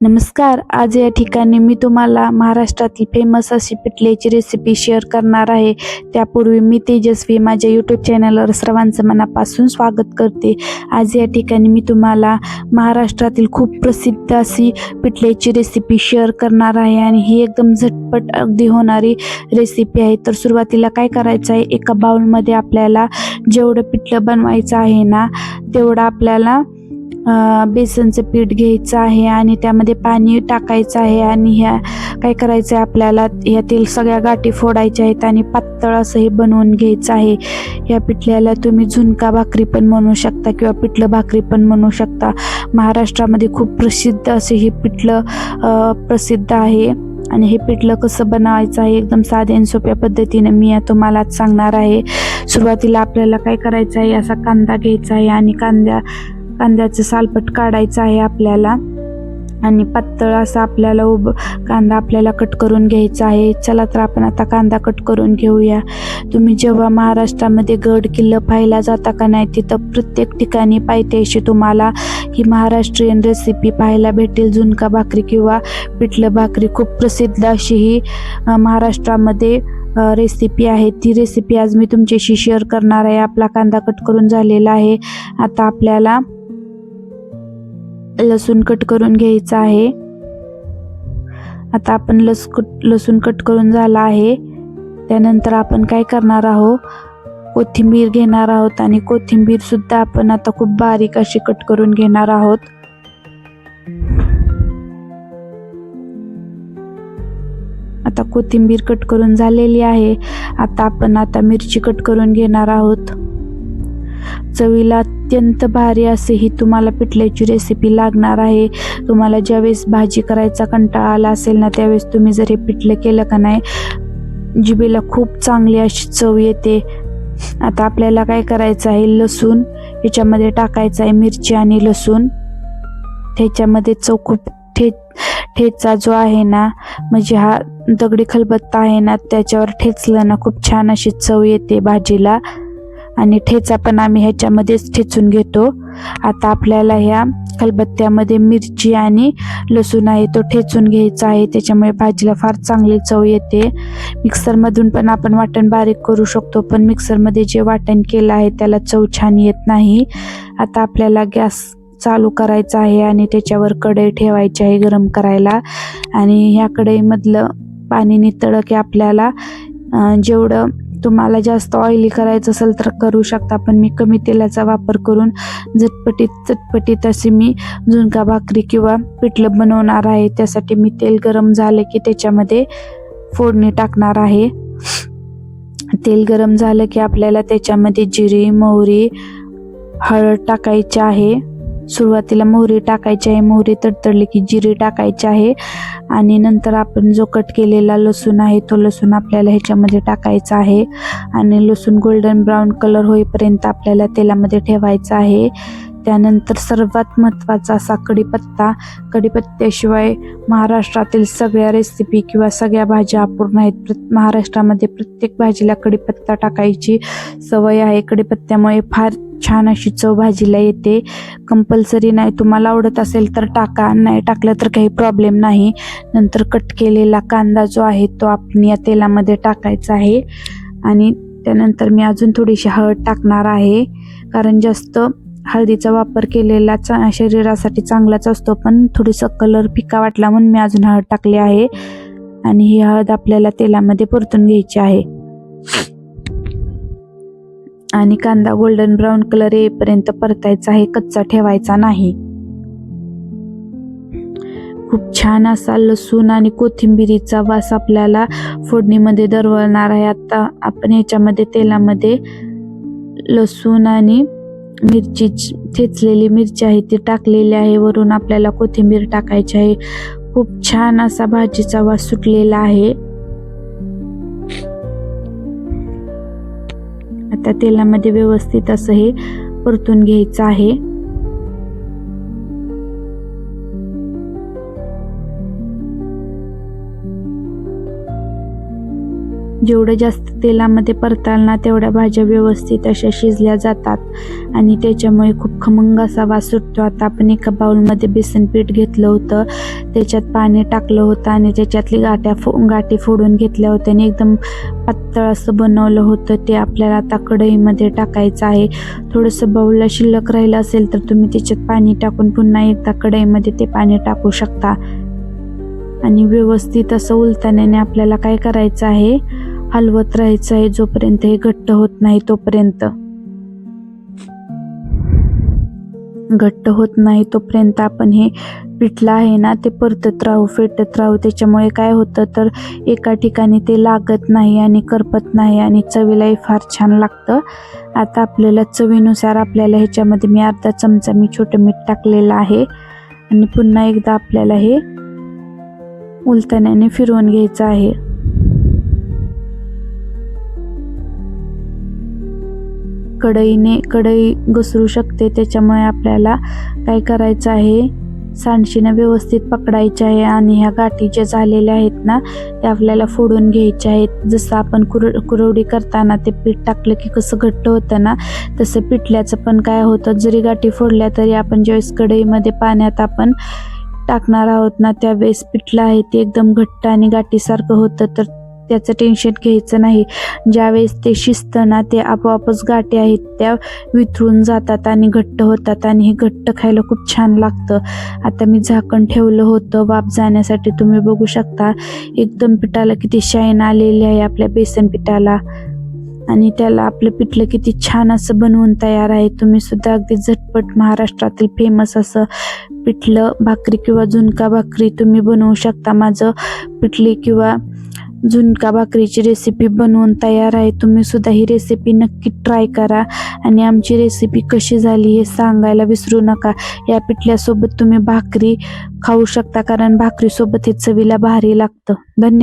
नमस्कार आज या ठिकाणी मी तुम्हाला महाराष्ट्रातील फेमस अशी पिठल्याची रेसिपी शेअर करणार आहे. त्यापूर्वी मी तेजस्वी माझ्या यूट्यूब चॅनलवर सर्वांचं मनापासून स्वागत करते. आज या ठिकाणी मी तुम्हाला महाराष्ट्रातील खूप प्रसिद्ध अशी पिठल्याची रेसिपी शेअर करणार आहे आणि ही एकदम झटपट अगदी होणारी रेसिपी आहे. तर सुरुवातीला काय करायचं आहे? एका बाउलमध्ये आपल्याला जेवढं पिठलं बनवायचं आहे ना तेवढं आपल्याला बेसनचं पीठ घ्यायचं आहे आणि त्यामध्ये पाणी टाकायचं आहे आणि ह्या काय करायचं आहे आपल्याला यातील सगळ्या गाठी फोडायच्या आहेत आणि पातळ असं हे बनवून घ्यायचं आहे. या पिठल्याला तुम्ही झुणका भाकरी पण म्हणू शकता किंवा पिठलं भाकरी पण म्हणू शकता. महाराष्ट्रामध्ये खूप प्रसिद्ध असे हे पिठलं प्रसिद्ध आहे. आणि हे पिठलं कसं बनवायचं आहे एकदम साध्या आणि सोप्या पद्धतीने मी या तुम्हाला आज सांगणार आहे. सुरुवातीला आपल्याला काय करायचं आहे असा कांदा घ्यायचा आहे आणि कांद्या कांद्याचं सालपट काढायचं आहे आपल्याला. आणि पातळ असा आपल्याला उभ कांदा आपल्याला कट करून घ्यायचा आहे. चला तर आपण आता कांदा कट करून घेऊया. तुम्ही जेव्हा महाराष्ट्रामध्ये गड किल्लं पाहायला जाता का नाही तिथं प्रत्येक ठिकाणी पायथ्याशी तुम्हाला ही महाराष्ट्रीयन रेसिपी पाहायला भेटेल. झुणका भाकरी किंवा पिठलं भाकरी. खूप प्रसिद्ध अशी ही महाराष्ट्रामध्ये रेसिपी आहे. ती रेसिपी आज मी तुमच्याशी शेअर करणार आहे. आपला कांदा कट करून झालेला आहे. आता आपल्याला लसूण कट करून घ्यायचा आहे. आता आपण लस लसूण कट करून झाला आहे. त्यानंतर आपण काय करणार आहोत? कोथिंबीर घेणार आहोत आणि कोथिंबीरसुद्धा आपण आता खूप बारीक अशी कट करून घेणार आहोत. आता कोथिंबीर कट करून झालेली आहे. आता आपण आता मिरची कट करून घेणार आहोत. चवीला अत्यंत भारी असे ही तुम्हाला पिठल्याची रेसिपी लागणार आहे. तुम्हाला ज्यावेळेस भाजी करायचा कंटाळा आला असेल ना त्यावेळेस तुम्ही जर हे पिठलं केलं का नाही जिबेला खूप चांगली अशी चव येते. आता आपल्याला काय करायचं आहे? लसूण ह्याच्यामध्ये टाकायचं आहे मिरची आणि लसूण. त्याच्यामध्ये चव खूप ठे ठेचा जो आहे ना म्हणजे हा दगडी खलबत्ता आहे ना त्याच्यावर ठेचलं ना खूप छान अशी चव येते भाजीला. आणि ठेचा पण आम्ही ह्याच्यामध्येच ठेचून घेतो. आता आपल्याला ह्या खलबत्त्यामध्ये मिरची आणि लसूण आहे तो ठेचून घ्यायचा आहे. त्याच्यामुळे भाजीला फार चांगली चव येते. मिक्सरमधून पण आपण वाटण बारीक करू शकतो पण मिक्सरमध्ये जे वाटण केलं आहे त्याला चव छान येत नाही. आता आपल्याला गॅस चालू करायचा आहे आणि त्याच्यावर कढई ठेवायची आहे गरम करायला. आणि ह्या कढईमधलं पाणी नितळलं की आपल्याला जेवढं तुम्हाला जास्त ऑइली करायचं असेल तर करू शकता पण मी कमी तेलाचा वापर करून झटपटीत चटपटीत अशी मी झुणका भाकरी किंवा पिठलं बनवणार आहे. त्यासाठी मी तेल गरम झालं की त्याच्यामध्ये फोडणी टाकणार आहे. तेल गरम झालं की आपल्याला त्याच्यामध्ये जिरी मोहरी हळद टाकायची आहे. सुरुवातीला मोहरी टाकायची आहे मोहरी तडतडली की जिरी टाकायची आहे. आणि नंतर आपण जो कट केलेला लसूण आहे तो लसूण आपल्याला ह्याच्यामध्ये टाकायचा आहे. आणि लसूण गोल्डन ब्राऊन कलर होईपर्यंत आपल्याला तेलामध्ये ठेवायचा आहे. त्यानंतर सर्वात महत्त्वाचा असा कढीपत्ता कढीपत्त्याशिवाय महाराष्ट्रातील सगळ्या रेसिपी किंवा सगळ्या भाज्या अपूर्ण आहेत. प्र महाराष्ट्रामध्ये प्रत्येक भाजीला कढीपत्ता टाकायची सवय आहे. कढीपत्त्यामुळे फार छान अशी चव भाजीला येते. कंपल्सरी नाही तुम्हाला आवडत असेल तर टाका. नाही टाकलं तर काही प्रॉब्लेम नाही. नंतर कट केलेला कांदा जो आहे तो आपण या तेलामध्ये टाकायचा आहे. आणि त्यानंतर मी अजून थोडीशी हळद टाकणार आहे. कारण जास्त हळदीचा वापर केलेला चा शरीरासाठी चांगलाच असतो पण थोडीसा कलर फिका वाटला म्हणून मी अजून हळद टाकली आहे. आणि ही हळद आपल्याला तेलामध्ये परतून घ्यायची आहे. आणि कांदा गोल्डन ब्राऊन कलर येईपर्यंत परतायचा आहे कच्चा ठेवायचा नाही. खूप छान असा लसूण आणि कोथिंबिरीचा वास आपल्याला फोडणीमध्ये दरवळणार आहे. आता आपण याच्यामध्ये तेलामध्ये लसूण आणि मिरची ठेचलेली मिरची आहे ती टाकलेली आहे. वरून आपल्याला कोथिंबीर टाकायची आहे. खूप छान असा भाजीचा वास सुटलेला आहे. आता तेलामध्ये व्यवस्थित असं हे परतून घ्यायचं आहे. जेवढं जास्त तेलामध्ये परताल ना तेवढ्या भाज्या व्यवस्थित अशा शिजल्या जातात. आणि त्याच्यामुळे खूप खमंग असा वास सुटतो. आता आपण एका बाउलमध्ये बेसन पीठ घेतलं होतं. त्याच्यात पाणी टाकलं होतं आणि त्याच्यातली गाठ्या फो गाठी फोडून घेतल्या होत्या आणि एकदम पातळ असं बनवलं होतं. ते आपल्याला आता कढईमध्ये टाकायचं आहे. थोडंसं बाउलला शिल्लक राहिलं असेल तर तुम्ही त्याच्यात पाणी टाकून पुन्हा एकदा कढईमध्ये ते पाणी टाकू शकता. आणि व्यवस्थित असं उलताण्याने आपल्याला काय करायचं आहे? हलवत राहायचं आहे जोपर्यंत हे घट्ट होत नाही तोपर्यंत. घट्ट होत नाही तोपर्यंत आपण हे पिठलं आहे ना ते परतत राहू फेटत राहू. त्याच्यामुळे काय होतं तर एका ठिकाणी ते लागत नाही आणि करपत नाही आणि चवीलाही फार छान लागतं. आता आपल्याला चवीनुसार आपल्याला ह्याच्यामध्ये मी अर्धा चमचा मी छोटं मीठ टाकलेलं आहे. आणि पुन्हा एकदा आपल्याला हे उलताण्याने फिरवून घ्यायचं आहे. कढईने कढई घसरू शकते. त्याच्यामुळे आपल्याला काय करायचं आहे? सांडशीनं व्यवस्थित पकडायचे आहे आणि ह्या गाठी ज्या झालेल्या आहेत ना त्या आपल्याला फोडून घ्यायच्या आहेत. जसं आपण कुर कुरवडी करताना ते पीठ टाकलं की कसं घट्ट होतं ना तसं पिठल्याचं पण काय होतं? जरी गाठी फोडल्या तरी आपण ज्यावेळेस कढईमध्ये पाण्यात आपण टाकणार आहोत ना त्यावेळेस पिठलं आहे ते एकदम घट्ट आणि गाठीसारखं होतं. तर त्याचं टेन्शन घ्यायचं नाही. ज्यावेळेस ते शिजतं ना ते आपोआपच गाठी आहेत त्या विथरून जातात आणि घट्ट होतात आणि हे घट्ट खायला खूप छान लागतं. आता मी झाकण ठेवलं होतं वाफ जाण्यासाठी तुम्ही बघू शकता. एकदम पिठाला किती शाईन आलेली आहे आपल्या बेसन पिठाला. आणि त्याला आपलं पिठलं किती छान असं बनवून तयार आहे. तुम्ही सुद्धा अगदी झटपट महाराष्ट्रातील फेमस असं पिठलं भाकरी किंवा झुणका भाकरी तुम्ही बनवू शकता. माझं पिठली किंवा झुणका भाकरीची रेसिपी बनवून तयार आहे. तुम्ही सुद्धा ही रेसिपी नक्की ट्राय करा आणि आमची रेसिपी कशी झाली हे सांगायला विसरू नका. या पिठल्यासोबत तुम्ही भाकरी खाऊ शकता कारण भाकरीसोबत हे चवीला भारी लागतं. धन्यवाद.